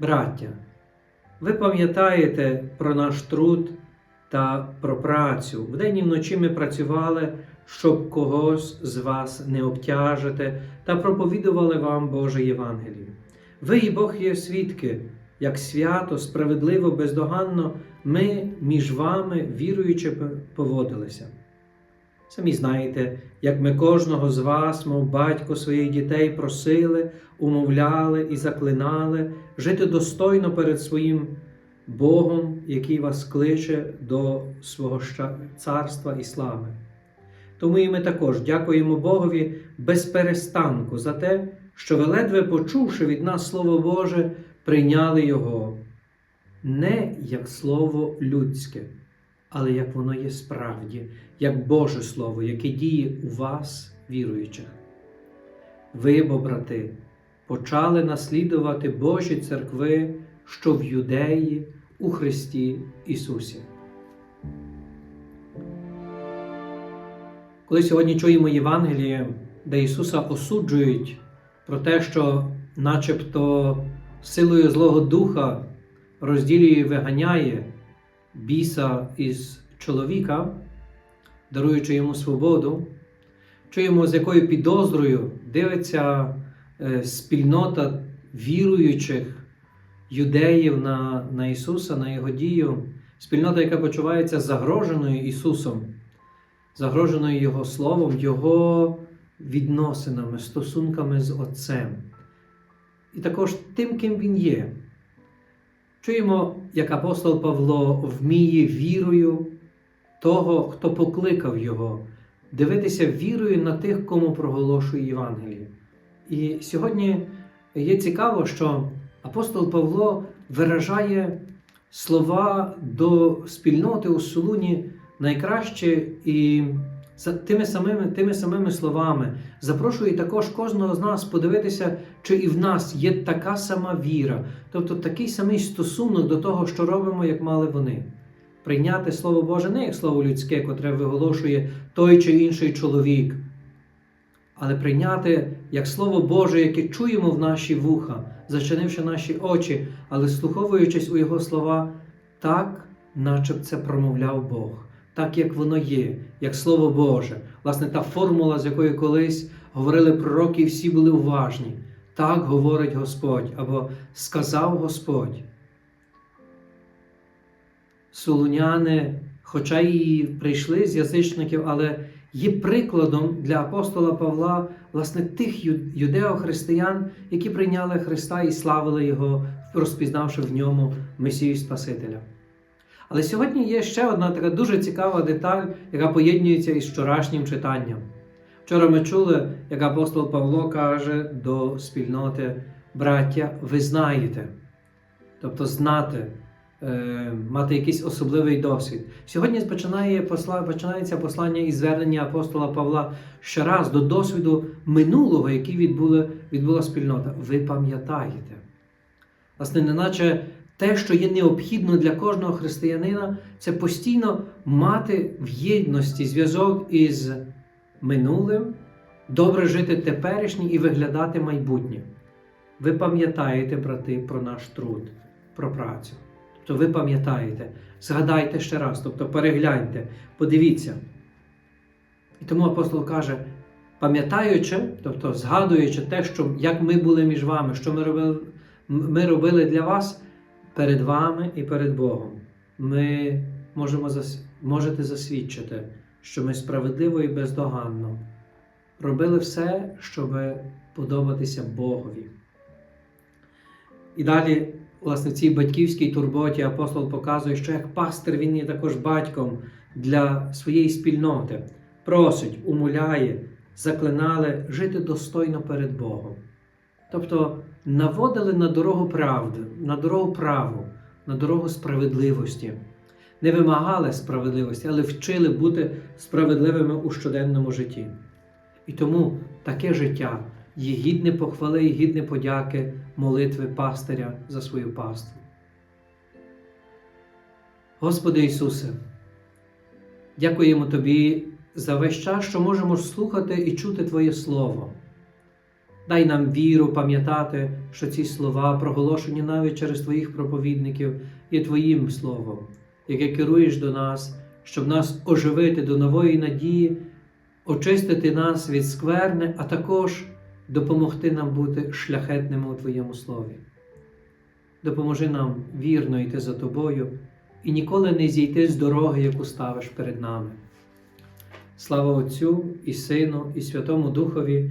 Браття, ви пам'ятаєте про наш труд та про працю. Вдень і вночі ми працювали, щоб когось з вас не обтяжити, та проповідували вам Боже Євангеліє. Ви і Бог є свідки, як свято, справедливо, бездоганно ми між вами, віруючи, поводилися. Самі знаєте, як ми кожного з вас, мов батько своїх дітей, просили, умовляли і заклинали жити достойно перед своїм Богом, який вас кличе до свого царства і слави. Тому і ми також дякуємо Богові без перестанку за те, що ви, ледве почувши від нас Слово Боже, прийняли Його не як Слово людське, але як воно є справді, як Боже Слово, яке діє у вас, віруючих. Ви, бо, брати, почали наслідувати Божі церкви, що в Юдеї у Христі Ісусі. Коли сьогодні чуємо Євангеліє, де Ісуса осуджують про те, що начебто силою Злого Духа розділює і виганяє біса із чоловіка, даруючи йому свободу, чуємо, з якою підозрою дивиться е, спільнота віруючих юдеїв на, на Ісуса, на Його дію, спільнота, яка почувається загроженою Ісусом, загроженою Його Словом, Його відносинами, стосунками з Отцем. І також тим, ким Він є. Чуємо, як апостол Павло вміє вірою того, хто покликав Його, дивитися вірою на тих, кому проголошує Євангеліє. І сьогодні є цікаво, що апостол Павло виражає слова до спільноти у Солуні найкраще і тими самими, тими самими словами. Запрошує також кожного з нас подивитися, чи і в нас є така сама віра, тобто такий самий стосунок до того, що робимо, як мали вони. Прийняти Слово Боже не як слово людське, котре виголошує той чи інший чоловік, але прийняти як Слово Боже, яке чуємо в наші вуха, зачинивши наші очі, але слуховуючись у Його слова, так, наче це промовляв Бог, так як воно є, як Слово Боже. Власне, та формула, з якої колись говорили пророки, і всі були уважні. Так говорить Господь або сказав Господь. Солуняни, хоча і прийшли з язичників, але є прикладом для апостола Павла власне тих юдео-християн, які прийняли Христа і славили Його, розпізнавши в ньому Месію Спасителя. Але сьогодні є ще одна така дуже цікава деталь, яка поєднується із вчорашнім читанням. Вчора ми чули, як апостол Павло каже до спільноти браття, ви знаєте, тобто знати, е, мати якийсь особливий досвід. Сьогодні починає починається послання і звернення апостола Павла ще раз до досвіду минулого, який відбула, відбула спільнота. Ви пам'ятаєте. Власне, неначе те, що є необхідно для кожного християнина, це постійно мати в єдності зв'язок із минулим, добре жити теперішнє і виглядати майбутнє. Ви пам'ятаєте, брати, про наш труд, про працю. Тобто ви пам'ятаєте, згадайте ще раз, тобто перегляньте, подивіться. І тому апостол каже: пам'ятаючи, тобто згадуючи те, що як ми були між вами, що ми робили ми робили для вас перед вами і перед Богом. Ми можемо можете засвідчити, що ми справедливо і бездоганно робили все, щоб подобатися Богові. І далі, власне, в цій батьківській турботі апостол показує, що як пастир він є також батьком для своєї спільноти, просить, умоляє, заклинали жити достойно перед Богом. Тобто наводили на дорогу правди, на дорогу праву, на дорогу справедливості. Не вимагали справедливості, але вчили бути справедливими у щоденному житті. І тому таке життя є гідне похвали і гідне подяки молитви пастиря за свою паству. Господи Ісусе, дякуємо Тобі за весь час, що можемо слухати і чути Твоє Слово. Дай нам віру пам'ятати, що ці слова, проголошені навіть через Твоїх проповідників, є Твоїм Словом, яке керуєш до нас, щоб нас оживити до нової надії, очистити нас від скверни, а також допомогти нам бути шляхетними у Твоєму Слові. Допоможи нам вірно йти за Тобою і ніколи не зійти з дороги, яку ставиш перед нами. Слава Отцю і Сину, і Святому Духові,